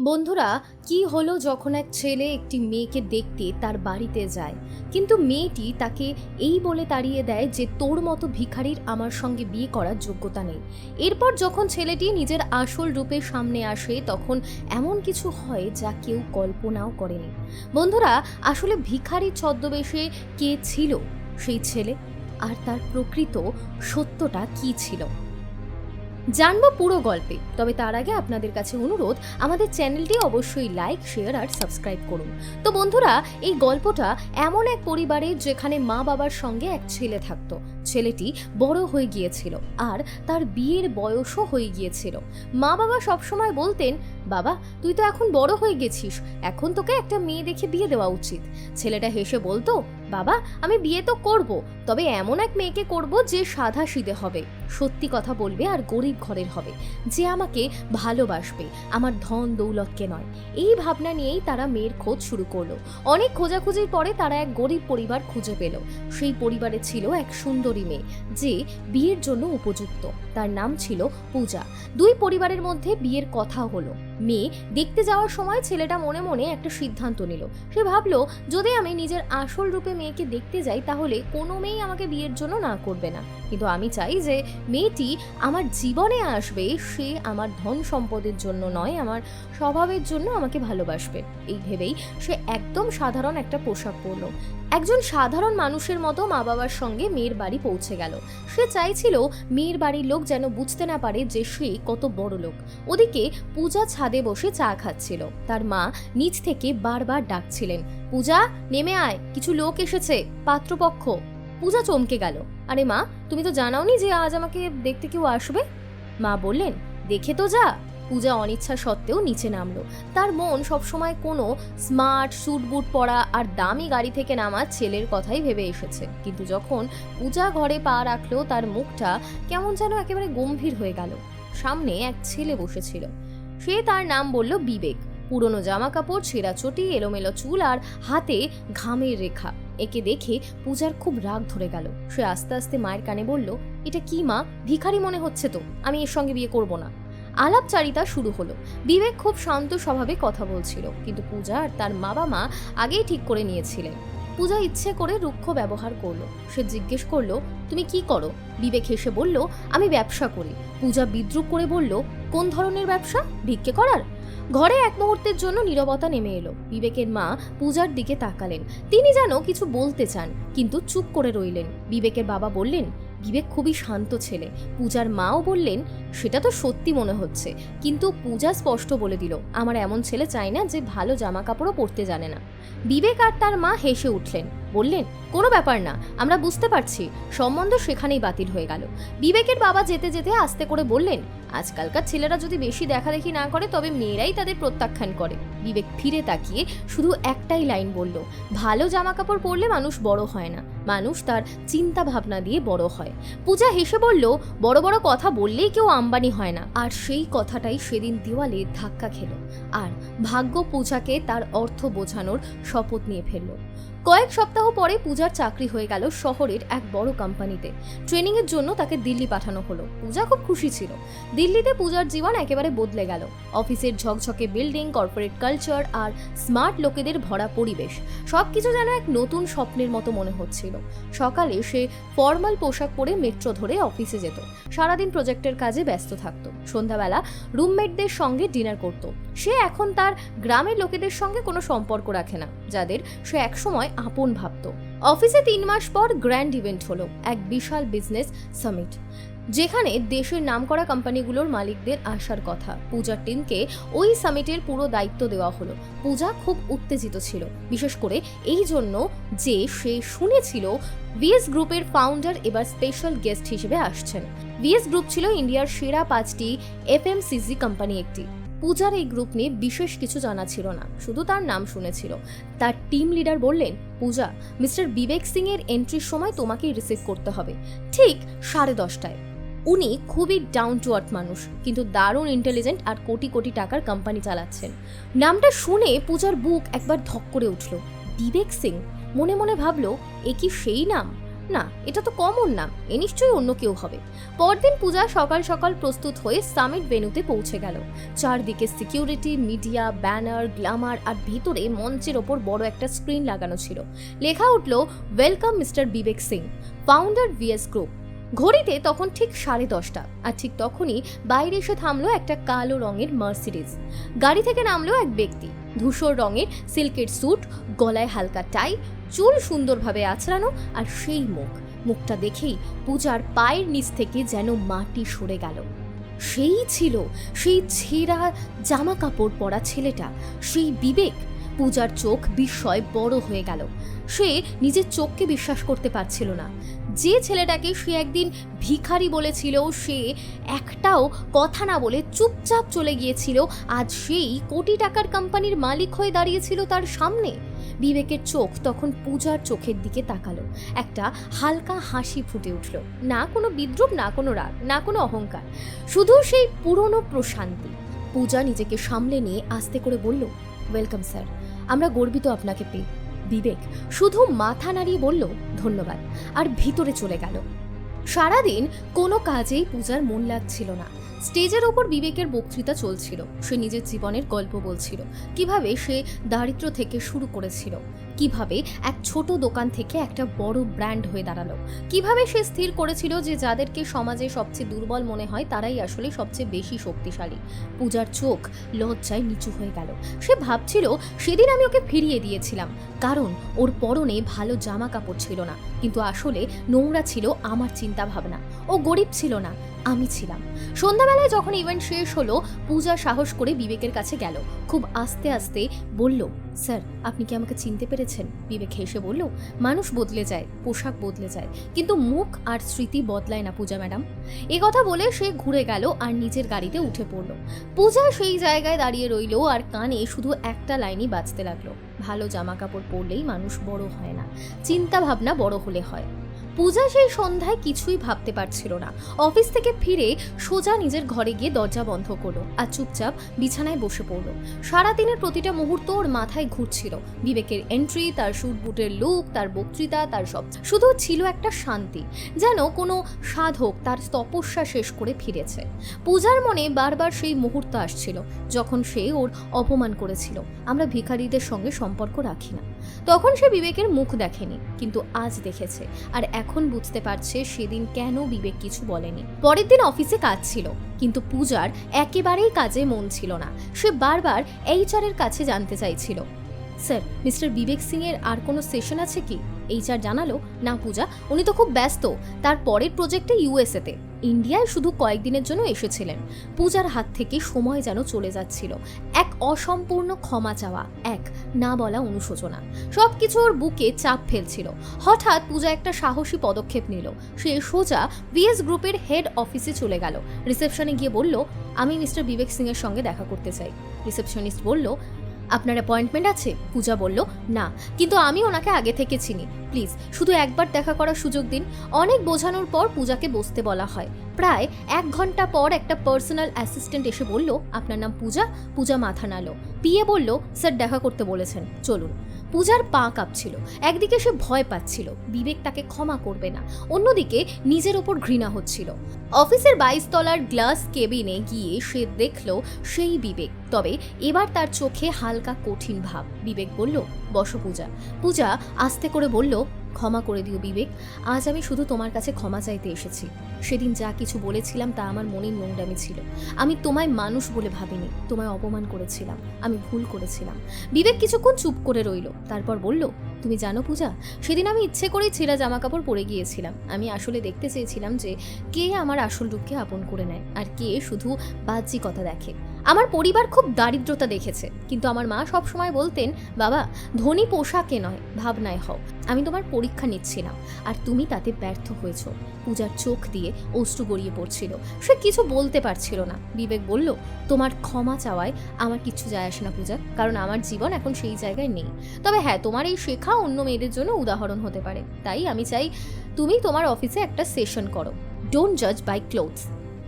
বন্ধুরা, কি হলো যখন এক ছেলে একটি মেয়েকে দেখতে তার বাড়িতে যায়? কিন্তু মেয়েটি তাকে এই বলে তাড়িয়ে দেয় যে, তোর মতো ভিখারির আমার সঙ্গে বিয়ে করার যোগ্যতা নেই। এরপর যখন ছেলেটি নিজের আসল রূপে সামনে আসে, তখন এমন কিছু হয় যা কেউ কল্পনাও করেনি। বন্ধুরা, আসলে ভিখারি ছদ্মবেশে কে ছিল সেই ছেলে? আর তার প্রকৃত সত্যটা কি ছিল? জানব পুরো গল্পে। তবে তার আগে আপনাদের কাছে অনুরোধ, আমাদের চ্যানেলটি অবশ্যই লাইক শেয়ার আর সাবস্ক্রাইব করুন। তো বন্ধুরা, এই গল্পটা এমন এক পরিবারে যেখানে মা বাবার সঙ্গে এক ছেলে থাকতো। ছেলেটি বড় হয়ে গিয়েছিল আর তার বিয়ের বয়সও হয়ে গিয়েছিল। মা বাবা সবসময় বলতেন বাবা, তুই তো এখন বড় হয়ে গেছিস। এখন তোকে একটা মেয়ে দেখে বিয়ে দেওয়া উচিত। ছেলেটা হেসে বলতো, বাবা, আমি বিয়ে তো করব, তবে এমন এক মেয়েকে করব যে সাদা সিধে হবে। সত্যি কথা বলবে আর গরিব ঘরের হবে, যে আমাকে ভালোবাসবে, আমার ধন দৌলতকে নয়। এই ভাবনা নিয়েই তারা মেয়ের খোঁজ শুরু করল। অনেক খোঁজাখুঁজির পরে তারা এক গরিব পরিবার খুঁজে পেল। সেই পরিবারে ছিল এক সুন্দরী মেয়ে, যে বিয়ের জন্য উপযুক্ত। তার নাম ছিল পূজা। দুই পরিবারের মধ্যে বিয়ের কথা হলো। মেয়ে দেখতে যাওয়ার সময় ছেলেটা মনে মনে একটা সিদ্ধান্ত নিল। সে ভাবলো, যদি আমি নিজের আসল রূপে মেয়েকে দেখতে যাই, তাহলে কোনো মেয়েই আমাকে বিয়ের জন্য না করবে না। কিন্তু আমি চাই যে মেয়েটি আমার জীবনে আসবে, সে আমার ধন সম্পদের জন্য নয়, আমার স্বভাবের জন্য আমাকে ভালোবাসবে। এই ভেবেই সে একদম সাধারণ একটা পোশাক পরলো। একজন সাধারণ মানুষের মতো মা বাবার সঙ্গে মেয়ের বাড়ি পৌঁছে গেল। সে চাইছিল মেয়ের বাড়ির লোক যেন বুঝতে না পারে যে সে কত বড় লোক। ওদিকে পূজা ছাদে বসে চা খাচ্ছিল। তার মা নিচ থেকে বারবার ডাকছিলেন, পূজা, নেমে আয়, কিছু লোক এসেছে, পাত্রপক্ষ। পূজা চমকে গেল, আরে মা, তুমি তো জানাওনি যে আজ আমাকে দেখতে কেউ আসবে? মা বললেন, দেখে তো যা। পূজা অনিচ্ছা সত্ত্বেও নিচে নামলো। তার মন সবসময় কোনো স্মার্ট স্যুট বুট পরা আর দামি গাড়ি থেকে নামা ছেলের কথাই ভেবে এসেছে। কিন্তু যখন পূজা ঘরে পা রাখল, তার মুখটা কেমন যেন একেবারে গম্ভীর হয়ে গেল। সামনে এক ছেলে বসেছিল। সে তার নাম বলল বিবেক। পুরনো জামা কাপড় ছেঁড়া চটি, এলোমেলো চুল আর হাতে ঘামের রেখা। একে দেখে পূজার খুব রাগ ধরে গেল। সে আস্তে আস্তে মায়ের কানে বলল, এটা কি মা? ভিখারি মনে হচ্ছে তো। আমি এর সঙ্গে বিয়ে করব না। আলাপচারিতা শুরু হলো। বিবেক খুব শান্ত স্বভাবে কথা বলছিল, কিন্তু পূজা আর তার বাবা মা আগেই ঠিক করে নিয়েছিলেন। পূজা ইচ্ছে করে রুক্ষ ব্যবহার করল। সে জিজ্ঞেস করল, তুমি কি করো? বিবেক হেসে বলল, আমি ব্যবসা করি। পূজা বিদ্রুপ করে বলল, কোন ধরনের ব্যবসা? ভিক্ষে করার? ঘরে এক মুহূর্তের জন্য নিরবতা নেমে এলো। বিবেকের মা পূজার দিকে তাকালেন। তিনি যেন কিছু বলতে চান, কিন্তু চুপ করে রইলেন। বিবেকের বাবা বললেন বিবেক খুবই শান্ত ছেলে। পূজার মাও বললেন, সেটা তো সত্যি মনে হচ্ছে। কিন্তু পূজা স্পষ্ট বলে দিল, আমার এমন ছেলে চাই না যে ভালো জামা কাপড়ও পরতে জানে না। বিবেক আর তার মা হেসে উঠলেন, বললেন, কোনো ব্যাপার না, আমরা বুঝতে পারছি, সম্বন্ধ সেখানেই বাতিল হয়ে গেল। বিবেকের বাবা যেতে যেতে আস্তে করে বললেন, আজকালকার ছেলেরা যদি বেশি দেখাদেখি না করে, তবে মেয়েরাই তাদের প্রত্যাখ্যান করে। বিবেক ফিরে তাকিয়ে শুধু একটাই লাইন বলল, ভালো জামা কাপড় পরলে মানুষ বড় হয় না। মানুষ তার চিন্তা ভাবনা দিয়ে বড় হয়। পূজা হেসে বলল, বড় বড় কথা বললেই কেউ আম্বানি হয় না। আর সেই কথাটাই সেদিন দেওয়ালে ধাক্কা খেল। আর ভাগ্য পূজাকে তার অর্থ বোঝানোর শপথ নিয়ে ফেলল। কয়েক সপ্তাহ পরে পূজার চাকরি হয়ে গেল শহরের এক বড় কোম্পানিতে। ট্রেনিংয়ের জন্য তাকে দিল্লি পাঠানো হলো। পূজা খুব খুশি ছিল। দিল্লিতে পূজার জীবন একেবারে বদলে গেল। অফিসের ঝকঝকে বিল্ডিং কর্পোরেট কালচার আর স্মার্ট লোকেদের ভরা পরিবেশ। সবকিছু যেন এক নতুন স্বপ্নের মতো মনে হচ্ছিল। সকালে সে ফর্মাল পোশাক পরে মেট্রো ধরে অফিসে যেত। সারাদিন প্রজেক্টের কাজে ব্যস্ত থাকতো। সন্ধ্যাবেলা রুমমেটদের সঙ্গে ডিনার করত। সে এখন তার গ্রামের লোকেদের সঙ্গে কোনো সম্পর্ক রাখে না, যাদের সে একসময় আপন ভাবত। অফিসে তিন মাস পর গ্র্যান্ড ইভেন্ট হলো, এক বিশাল বিজনেস সামিট, যেখানে দেশের নামকরা কোম্পানিগুলোর মালিকদের আসার কথা। পূজার টিমকে ওই সামিটের পুরো দায়িত্ব দেওয়া হলো। পূজা খুব উত্তেজিত ছিল, বিশেষ করে এই জন্য যে সে শুনেছিল ভিএস গ্রুপের ফাউন্ডার এবার স্পেশাল গেস্ট হিসেবে আসছেন। ভিএস গ্রুপ ছিল ইন্ডিয়ার সেরা পাঁচটি এফএমসিজি কোম্পানি একটি। পূজার এই গ্রুপ নিয়ে বিশেষ কিছু জানা ছিল না, শুধু তার নাম শুনেছিল। তার টিম লিডার বললেন, পূজা, মিস্টার বিবেক সিং এর এন্ট্রির সময় তোমাকেই রিসিভ করতে হবে। ঠিক সাড়ে দশটায়। উনি খুবই ডাউন টু আর্থ মানুষ, কিন্তু দারুণ ইন্টেলিজেন্ট আর কোটি কোটি টাকার কোম্পানি চালাচ্ছেন। নামটা শুনে পূজার বুক একবার ধক করে উঠল। বিবেক সিং, মনে মনে ভাবলো, এ কি সেই নাম? না, এটা তো কমন নাম এ নিশ্চয়ই অন্য কেউ হবে। পরদিন পূজা সকাল সকাল প্রস্তুত হয়ে সামিট ভেনুতে পৌঁছে গেল। চারদিকে সিকিউরিটি মিডিয়া ব্যানার গ্লামার আর ভিতরে মঞ্চের ওপর বড় একটা স্ক্রিন লাগানো ছিল। লেখা উঠল welcome mister Vivek Singh founder VS group ঘড়িতে তখন ঠিক সাড়ে দশটা, আর ঠিক তখনই বাইরে এসে থামলো একটা কালো রঙের মার্সিডিজ গাড়ি থেকে নামলো এক ব্যক্তি। ধূসর রঙের সিল্কের স্যুট গলায় হালকা টাই চুল সুন্দরভাবে আছড়ানো আর সেই মুখ। মুখটা দেখেই পূজার পায়ের নিচ থেকে যেন মাটি সরে গেল। সেই ছিল সেই ছেঁড়া জামা কাপড় পরা ছেলেটা। সেই বিবেক পূজার চোখ বিস্ময় বড় হয়ে গেল। সে নিজের চোখকে বিশ্বাস করতে পারছিল না। যে ছেলেটাকে সে একদিন ভিখারি বলেছিল, সে একটাও কথা না বলে চুপচাপ চলে গিয়েছিল। আজ সেই কোটি টাকার কোম্পানির মালিক হয়ে দাঁড়িয়েছিল তার সামনে। বিবেকের চোখ তখন পূজার চোখের দিকে তাকালো। একটা হালকা হাসি ফুটে উঠল। না কোনো বিদ্রুপ, না কোনো রাগ, না কোনো অহংকার, শুধু সেই পুরনো প্রশান্তি। পূজা নিজেকে সামলে নিয়ে আস্তে করে বলল ওয়েলকাম স্যার আমরা গর্বিত আপনাকে পেয়ে। বিবেক শুধু মাথা নাড়িয়ে বলল, ধন্যবাদ। আর ভিতরে চলে গেল। সারাদিন কোনো কাজেই পূজার মন লাগছিল না। স্টেজের ওপর বিবেকের বক্তৃতা চলছিল। সে নিজের জীবনের গল্প বলছিল। কীভাবে সে দারিদ্র থেকে শুরু করেছিল। কীভাবে এক ছোট দোকান থেকে একটা বড় ব্র্যান্ড হয়ে দাঁড়াল? কীভাবে সে স্থির করেছিল যে যাদেরকে সমাজে সবচেয়ে দুর্বল মনে হয়, তারাই আসলে সবচেয়ে বেশি শক্তিশালী? পূজার চোখ লজ্জায় নিচু হয়ে গেল। সে ভাবছিল, সেদিন আমি ওকে ফিরিয়ে দিয়েছিলাম। কারণ ওর পরনে ভালো জামা কাপড় ছিল না। কিন্তু আসলে নোংরা ছিল আমার চিন্তা ভাবনা ও গরিব ছিল না। আমি ছিলাম। সন্ধ্যাবেলায় যখন ইভেন্ট শেষ হলো, পূজা সাহস করে বিবেকের কাছে গেল। খুব আস্তে আস্তে বলল, স্যার, আপনি কি আমাকে চিনতে পেরেছেন? বিবেক হেসে বলল, মানুষ বদলে যায়, পোশাক বদলে যায়, কিন্তু মুখ আর স্মৃতি বদলায় না পূজা ম্যাডাম। এ কথা বলে সে ঘুরে গেল আর নিজের গাড়িতে উঠে পড়ল। পূজা সেই জায়গায় দাঁড়িয়ে রইল আর কানে শুধু একটা লাইনই বাজতে লাগল। ভালো জামা কাপড় পরলেই মানুষ বড় হয় না চিন্তা ভাবনা বড় হলে হয়। পূজা সেই সন্ধ্যায় কিছুই ভাবতে পারছিল না। অফিস থেকে ফিরে সোজা নিজের ঘরে গিয়ে দরজা বন্ধ করল আর চুপচাপ বিছানায় বসে পড়ল। সারাদিনের প্রতিটা মুহূর্ত ওর মাথায় ঘুরছিল। বিবেকের এন্ট্রি তার শুট বুটের লুক তার বক্তৃতা, তার সব। শুধু ছিল একটা শান্তি, যেন কোনো সাধক তার তপস্যা শেষ করে ফিরেছে। পূজার মনে বারবার সেই মুহূর্ত আসছিল, যখন সে ওর অপমান করেছিল। আমরা ভিখারিদের সঙ্গে সম্পর্ক রাখি না। তখন সে বিবেকের মুখ দেখেনি, কিন্তু আজ দেখেছে। আর এখন বুঝতে পারছে সেদিন কেন বিবেক কিছু বলেনি। পরের দিন অফিসে কাজ ছিল, কিন্তু পূজার একেবারেই কাজে মন ছিল না। সে বারবার এইচআর এর কাছে জানতে চাইছিল। স্যার, মিস্টার বিবেক সিং এর আর কোনো সেশন আছে কি? এইচআর জানালো, না পূজা, উনি তো খুব ব্যস্ত। তার পরের প্রজেক্টে ইউএসএতে ইন্ডিয়ায় শুধু কয়েকদিনের জন্য এসেছিলেন। পূজার হাত থেকে সময় যেন চলে যাচ্ছিল। এক অসম্পূর্ণ ক্ষমা চাওয়া, এক না বলা অনুশোচনা। সব কিছু ওর বুকে চাপ ফেলছিল। হঠাৎ পূজা একটা সাহসী পদক্ষেপ নিল। সে সোজা ভিএস গ্রুপের হেড অফিসে চলে গেল। রিসেপশনে গিয়ে বলল, আমি মিস্টার বিবেক সিং এর সঙ্গে দেখা করতে চাই। রিসেপশনিস্ট বলল আপনার অ্যাপয়েন্টমেন্ট আছে? পূজা বলল, না, কিন্তু আমি ওনাকে আগে থেকে চিনি। প্লিজ, শুধু একবার দেখা করার সুযোগ দিন। অনেক বোঝানোর পর পূজাকে বসতে বলা হয়। প্রায় এক ঘণ্টা পর একটা পার্সোনাল অ্যাসিস্ট্যান্ট এসে বলল, আপনার নাম পূজা? পূজা মাথা নালো পিয়ে বলল, স্যার, দেখা করতে বলেছেন। চলুন। পূজার পা কাঁপছিল। একদিকে সে ভয় পাচ্ছিল, বিবেক তাকে ক্ষমা করবে না। অন্যদিকে নিজের ওপর ঘৃণা হচ্ছিল। অফিসের বাইশ তলার গ্লাস কেবিনে গিয়ে সে দেখল সেই বিবেক। তবে এবার তার চোখে হালকা কঠিন ভাব। বিবেক বলল, বসো পূজা। পূজা আস্তে করে বলল ক্ষমা করে দিও, বিবেক। আজ আমি শুধু তোমার কাছে ক্ষমা চাইতে এসেছি। সেদিন যা কিছু বলেছিলাম তা আমার মনের নোংরামি ছিল। আমি তোমায় মানুষ বলে ভাবিনি, তোমায় অপমান করেছিলাম, আমি ভুল করেছিলাম। বিবেক কিছুক্ষণ চুপ করে রইল, তারপর বলল, তুমি জানো পূজা, সেদিন আমি ইচ্ছে করেই ছেঁড়া জামা কাপড় পরে গিয়েছিলাম। আমি আসলে দেখতে চেয়েছিলাম যে, কে আমার আসল রূপকে আপন করে নেয়, আর কে শুধু বাহ্যিকতা দেখে। আমার পরিবার খুব দারিদ্রতা দেখেছে, কিন্তু আমার মা সব সময় বলতেন, বাবা, ধনী পোশাকে নয়, ভাবনায় হও। আমি তোমার পরীক্ষা নিচ্ছিলাম, আর তুমি তাতে ব্যর্থ হয়েছ। পূজার চোখ দিয়ে অশ্রু গড়িয়ে পড়ছিল। সে কিছু বলতে পারছিল না। বিবেক বলল, তোমার ক্ষমা চাওয়ায় আমার কিচ্ছু যায় আসে না, পূজা, কারণ আমার জীবন এখন সেই জায়গায় নেই। তবে হ্যাঁ তোমার এই শেখা অন্য মেয়েদের জন্য উদাহরণ হতে পারে। তাই আমি চাই, তুমি তোমার অফিসে একটা সেশন করো। ডোন্ট জাজ বাই ক্লোথস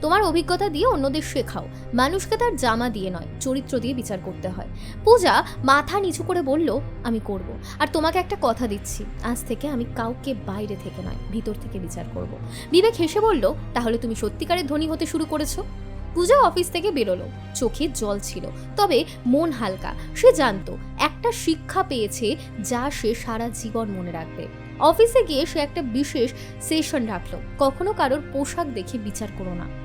তোমার অভিজ্ঞতা দিয়ে অন্যদের শেখাও। মানুষকে তার জামা দিয়ে নয়, চরিত্র দিয়ে বিচার করতে হয়। পূজা মাথা নিচু করে বলল, আমি করব। আর তোমাকে একটা কথা দিচ্ছি। আজ থেকে আমি কাউকে বাইরে থেকে নয়, ভিতর থেকে বিচার করব। বিবেক হেসে বলল, তাহলে তুমি সত্যিকারের ধনী হতে শুরু করেছ? পূজা অফিস থেকে বেরোলো। চোখে জল ছিল। তবে মন হালকা। সে জানতো, একটা শিক্ষা পেয়েছে যা সে সারা জীবন মনে রাখবে। অফিসে গিয়ে সে একটা বিশেষ সেশন রাখল। কখনো কারোর পোশাক দেখে বিচার করো না।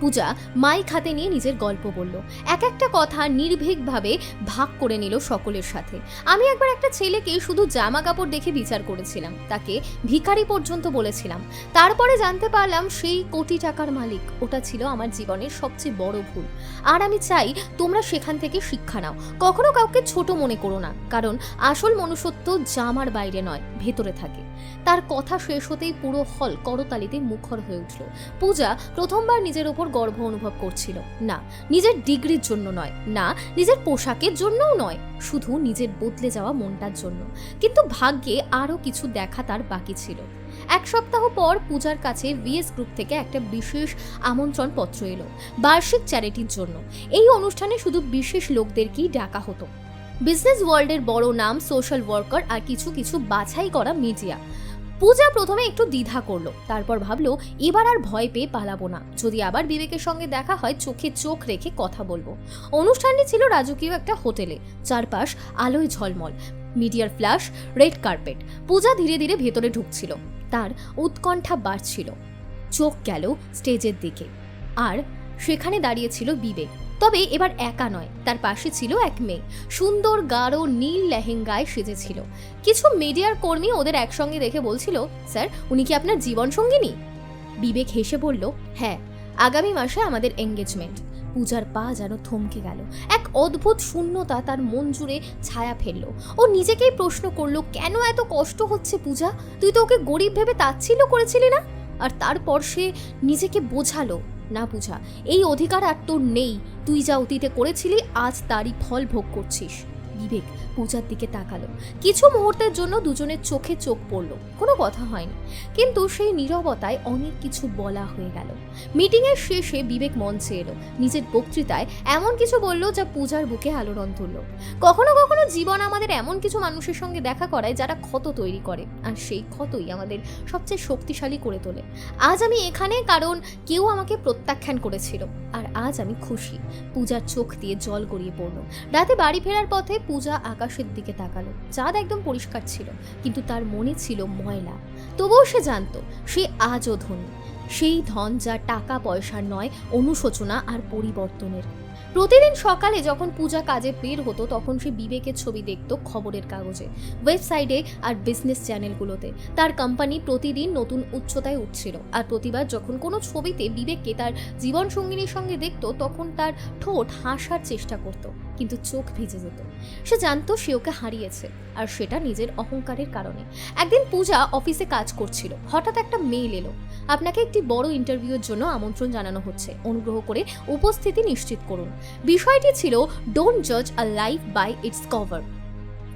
পূজা মাইক হাতে নিয়ে নিজের গল্প বলল। এক একটা কথা নির্ভীকভাবে ভাগ করে নিল সকলের সাথে। আমি একবার একটা ছেলেকে শুধু জামা কাপড় দেখে বিচার করেছিলাম। তাকে ভিখারি পর্যন্ত বলেছিলাম। তারপরে জানতে পারলাম সেই কোটি টাকার মালিক, ওটা ছিল আমার জীবনের সবচেয়ে বড় ভুল। আর আমি চাই তোমরা সেখান থেকে শিক্ষা নাও। কখনো কাউকে ছোট মনে করো না, কারণ আসল মনুষ্যত্ব জামার বাইরে নয়, ভেতরে থাকে। তার কথা শেষ হতেই পুরো হল করতালিতে মুখর হয়ে উঠল। পূজা প্রথমবার নিজের ওপর গর্ব অনুভব করছিল। না, নিজের ডিগ্রির জন্য নয়। না, নিজের পোশাকের জন্যও নয়। শুধু নিজের বদলে যাওয়া মনটার জন্য। কিন্তু ভাগ্যে আরও কিছু দেখা তার বাকি ছিল। এক সপ্তাহ পর পূজার কাছে ভিএস গ্রুপ থেকে একটা বিশেষ আমন্ত্রণ পত্র এলো, বার্ষিক চ্যারিটির জন্য। এই অনুষ্ঠানে শুধু বিশেষ লোকদেরকেই ডাকা হতো। বিজনেস ওয়ার্ল্ডের বড় নাম, সোশ্যাল ওয়ার্কার আর কিছু কিছু বাছাই করা মিডিয়া। পূজা প্রথমে একটু দ্বিধা করল, তারপর ভাবলো, এবার আর ভয় পেয়ে পালাবো না। যদি আবার বিবেকের সঙ্গে দেখা হয়, চোখে চোখ রেখে কথা বলব। অনুষ্ঠানটি ছিল রাজকীয় একটা হোটেলে, চারপাশ আলোয় ঝলমল, মিডিয়ার ফ্ল্যাশ, রেড কার্পেট। পূজা ধীরে ধীরে ভেতরে ঢুকছিল, তার উৎকণ্ঠা বাড়ছিল। চোখ গেল স্টেজের দিকে, আর সেখানে দাঁড়িয়েছিল বিবেক। তবে এবার একা নয়, তার পাশে ছিল এক মেয়ে। সুন্দর, গাঢ়, নীল লেহেঙ্গায় সেজেছিল। কিছু মিডিয়ার কর্মী ওদের একসঙ্গে দেখে বলছিল, স্যার, উনি কি আপনার জীবন সঙ্গিনী? বিবেক হেসে বলল হ্যাঁ আগামী মাসে আমাদের এঙ্গেজমেন্ট পূজার পা যেন থমকে গেল। এক অদ্ভুত শূন্যতা তার মন জুড়ে ছায়া ফেলল। ও নিজেকেই প্রশ্ন করল, কেন এত কষ্ট হচ্ছে পূজা? তুই তো ওকে গরিব ভেবে তাচ্ছিল্য করেছিলি না? আর তারপর সে নিজেকে বোঝালো না বুঝা। এই অধিকার আর তোর নেই। তুই যা অতীতে করেছিলি, আজ তারই ফল ভোগ করছিস। বিবেক পূজার দিকে তাকালো। কিছু মুহূর্তের জন্য দুজনের চোখে চোখ পড়ল। কোনো কথা হয়নি। কিন্তু সেই নীরবতায় অনেক কিছু বলা হয়ে গেল। মিটিংয়ের শেষে বিবেক মঞ্চে এলো। নিজের বক্তৃতায় এমন কিছু বলল যা পূজার বুকে আলোড়ন তুলল। কখনো কখনো জীবন আমাদের এমন কিছু মানুষের সঙ্গে দেখা করায় যারা ক্ষত তৈরি করে। আর সেই ক্ষতই আমাদের সবচেয়ে শক্তিশালী করে তোলে। আজ আমি এখানে কারণ কেউ আমাকে প্রত্যাখ্যান করেছিল। আর আজ আমি খুশি। পূজার চোখ দিয়ে জল গড়িয়ে পড়ল। রাতে বাড়ি ফেরার পথে পূজা আকাশের দিকে তাকালো। চাঁদ একদম পরিষ্কার ছিল, কিন্তু তার মনে ছিল ময়লা। তবুও সে জানতো, সে আজও ধনী। সেই ধন যা টাকা পয়সার নয়, অনুশোচনা আর পরিবর্তনের। প্রতিদিন সকালে যখন পূজা কাজে বের হতো, তখন সে বিবেকের ছবি দেখতো খবরের কাগজে, ওয়েবসাইটে আর বিজনেস চ্যানেলগুলোতে। তার কোম্পানি প্রতিদিন নতুন উচ্চতায় উঠছিল আর প্রতিবার যখন কোনো ছবিতে বিবেককে তার জীবন সঙ্গিনীর সঙ্গে দেখতো, তখন তার ঠোঁট হাসার চেষ্টা করত। কিন্তু চোখ ভিজে যেত। সে জানতো সে ওকে হারিয়েছে আর সেটা নিজের অহংকারের কারণে। একদিন পূজা অফিসে কাজ করছিল। হঠাৎ একটা মেইল এলো। আপনাকে একটি বড় ইন্টারভিউর জন্য আমন্ত্রণ জানানো হচ্ছে। অনুগ্রহ করে উপস্থিতি নিশ্চিত করুন। বিষয়টি ছিল ডোন্ট জজ a life by its cover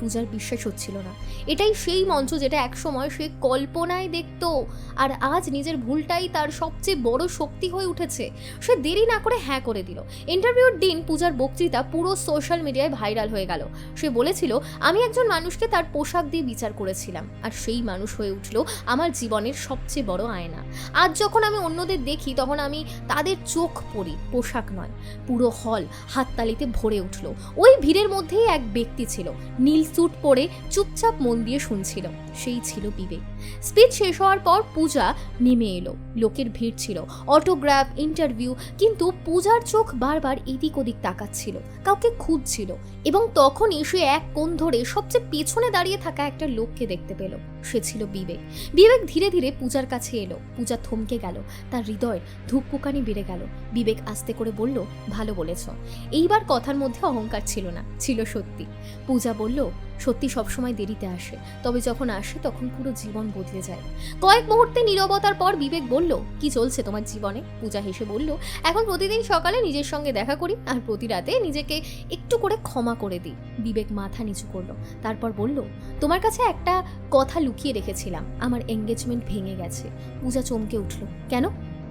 পূজার বিশ্বাস হচ্ছিল না। এটাই সেই মঞ্চ যেটা একসময় সে কল্পনায় দেখতো, আর আজ নিজের ভুলটাই তার সবচেয়ে বড় শক্তি হয়ে উঠেছে। সে দেরি না করে হ্যাঁ করে দিল। ইন্টারভিউর দিন পূজার বক্তৃতা পুরো সোশ্যাল মিডিয়ায় ভাইরাল হয়ে গেল। সে বলেছিল, আমি একজন মানুষকে তার পোশাক দিয়ে বিচার করেছিলাম, আর সেই মানুষ হয়ে উঠল আমার জীবনের সবচেয়ে বড় আয়না। আজ যখন আমি অন্যদের দেখি, তখন আমি তাদের চোখ পড়ি পোশাক নয়। পুরো হল হাততালিতে ভরে উঠল। ওই ভিড়ের মধ্যেই এক ব্যক্তি ছিল, নীল স্যুট পরে চুপচাপ মন দিয়ে শুনছিল, সেই ছিল বিবেক। স্পিচ শেষ হওয়ার পর পূজা নেমে এলো। লোকের ভিড় ছিল, অটোগ্রাফ, ইন্টারভিউ, কিন্তু পূজার চোখ বারবার এদিক ওদিক তাকাচ্ছিল, কাউকে খুঁজছিল এবং তখনই সে এক কোণ ধরে সবচেয়ে পেছনে দাঁড়িয়ে থাকা একটা লোককে দেখতে পেল। সে ছিল বিবেক। বিবেক ধীরে ধীরে পূজার কাছে এলো। পূজা থমকে গেল। তার হৃদয়ের ধূপপুকানি বেড়ে গেল। বিবেক আস্তে করে বলল, ভালো বলেছ। এইবার কথার মধ্যে অহংকার ছিল না। ছিল সত্যি। পূজা বলল সত্যি সবসময় দেরিতে আসে। তবে যখন আসে, তখন পুরো জীবন বদলে যায়। কয়েক মুহূর্তে নীরবতার পর বিবেক বলল, কি চলছে তোমার জীবনে? পূজা হেসে বলল, এখন প্রতিদিন সকালে নিজের সঙ্গে দেখা করি আর প্রতি রাতে নিজেকে একটু করে ক্ষমা করে দিই। বিবেক মাথা নিচু করল। তারপর বলল, তোমার কাছে একটা কথা লুকিয়ে রেখেছিলাম। আমার এঙ্গেজমেন্ট ভেঙে গেছে। পূজা চমকে উঠল, কেন?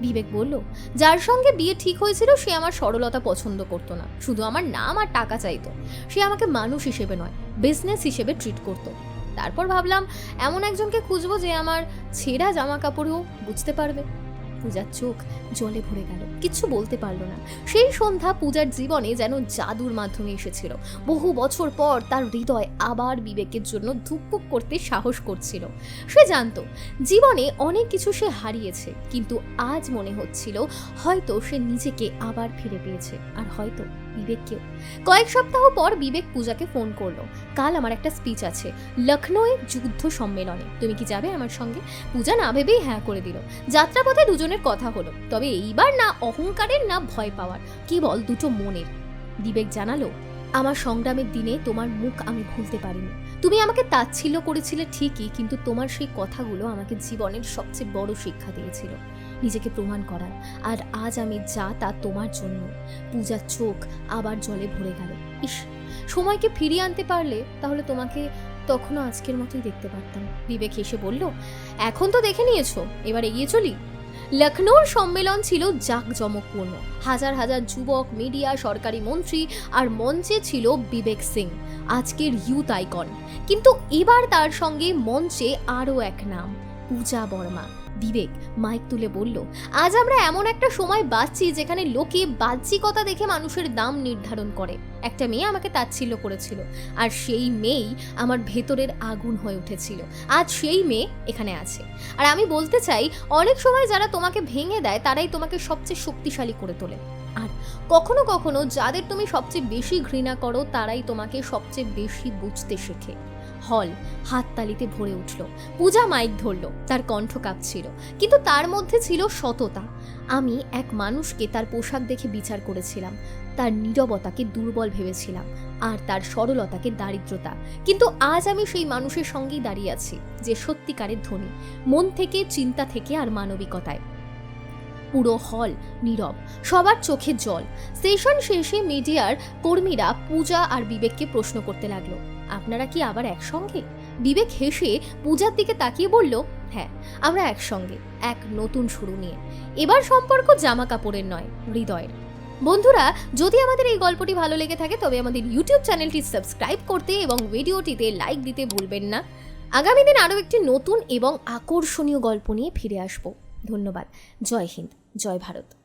বিবেক বলল, যার সঙ্গে বিয়ে ঠিক হয়েছিল, সে আমার সরলতা পছন্দ করতো না। শুধু আমার নাম আর টাকা চাইতো। সে আমাকে মানুষ হিসেবে নয় বিজনেস হিসেবে ট্রিট করতো। তারপর ভাবলাম, এমন একজনকে খুঁজবো যে আমার ছেঁড়া জামা কাপড়ও বুঝতে পারবে। পূজার চোখ জলে ভরে গেল। কিচ্ছু বলতে পারল না। সেই সন্ধ্যা পূজার জীবনে যেন জাদুর মাধ্যমে এসেছিল। বহু বছর পর তার হৃদয় আবার বিবেকের জন্য ধুকপুক করতে সাহস করছিল। সে জানত, জীবনে অনেক কিছু সে হারিয়েছে, কিন্তু আজ মনে হচ্ছিল হয়তো সে নিজেকে আবার ফিরে পেয়েছে, আর হয়তো বিবেককেও। কয়েক সপ্তাহ পর বিবেক পূজাকে ফোন করল। কাল আমার একটা স্পিচ আছে, লখনৌয়ে যুদ্ধ সম্মেলনে। তুমি কি যাবে আমার সঙ্গে? পূজা না ভেবেই হ্যাঁ করে দিল। যাত্রাপথে দুজনের কথা হলো, তবে এইবার না অহংকারের, না ভয় পাওয়ার। কেবল দুটো মনের? বিবেক জানালো, আমার সংগ্রামের দিনে তোমার মুখ আমি ভুলতে পারিনি। তুমি আমাকে তাচ্ছিল্য করেছিলে ঠিকই, কিন্তু তোমার সেই কথাগুলো আমাকে জীবনের সবচেয়ে বড় শিক্ষা দিয়েছিল। নিজেকে প্রমাণ করার। আর আজ আমি যা তা তোমার জন্য। পূজার চোখ আবার জলে ভরে গেল। ইস, সময়কে ফিরিয়ে আনতে পারলে তাহলে তোমাকে তখনও আজকের মতোই দেখতে পারতাম। বিবেক এসে বলল, এখন তো দেখে নিয়েছো, এবার এগিয়ে চলি। লখনৌর সম্মেলন ছিল জাঁকজমকপূর্ণ। হাজার হাজার যুবক, মিডিয়া, সরকারি মন্ত্রী আর মঞ্চে ছিল বিবেক সিং, আজকের ইউথ আইকন। কিন্তু এবার তার সঙ্গে মঞ্চে আরও এক নাম, পূজা বর্মা। বিবেক মাইক তুলে বলল, আজ আমরা এমন একটা সময় বাঁচছি যেখানে লোকে বাহ্যিকতা দেখে মানুষের দাম নির্ধারণ করে। একটা মেয়ে আমাকে তাচ্ছিল্য করেছিল, আর সেই মেয়েই আমার ভেতরের আগুন হয়ে উঠেছিল। আজ সেই মেয়ে এখানে আছে। আর আমি বলতে চাই, অনেক সময় যারা তোমাকে ভেঙে দেয়, তারাই তোমাকে সবচেয়ে শক্তিশালী করে তোলে। আর কখনো কখনো যাদের তুমি সবচেয়ে বেশি ঘৃণা করো, তারাই তোমাকে সবচেয়ে বেশি বুঝতে শেখে। হল, হাততালিতে ভরে উঠল। পূজা মাইক ধরল, তার কণ্ঠ কাঁপছিল, কিন্তু তার মধ্যে ছিল সততা। আমি এক মানুষকে তার পোশাক দেখে বিচার করেছিলাম, তার নীরবতাকে দুর্বল ভেবেছিলাম, আর তার সরলতাকে দারিদ্রতা। কিন্তু আজ আমি সেই মানুষের সঙ্গেই দাঁড়িয়ে আছি, যে সত্যিকারের ধনী, মন থেকে, চিন্তা থেকে আর মানবিকতায়। পুরো হল নীরব, সবার চোখে জল। সেশন শেষে মিডিয়ার কর্মীরা পূজা আর বিবেককে প্রশ্ন করতে লাগল আপনারা কি আবার একসঙ্গে? বিবেক হেসে পূজার দিকে তাকিয়ে বলল হ্যাঁ আমরা একসঙ্গে, এক নতুন শুরু নিয়ে। এবার সম্পর্ক জামা কাপড়ের নয়, হৃদয়ের। বন্ধুরা, যদি আমাদের এই গল্পটি ভালো লেগে থাকে, তবে আমাদের ইউটিউব চ্যানেলটি সাবস্ক্রাইব করতে এবং ভিডিওটিতে লাইক দিতে ভুলবেন না। আগামী দিন আরও একটি নতুন এবং আকর্ষণীয় গল্প নিয়ে ফিরে আসব। ধন্যবাদ। জয় হিন্দ, জয় ভারত।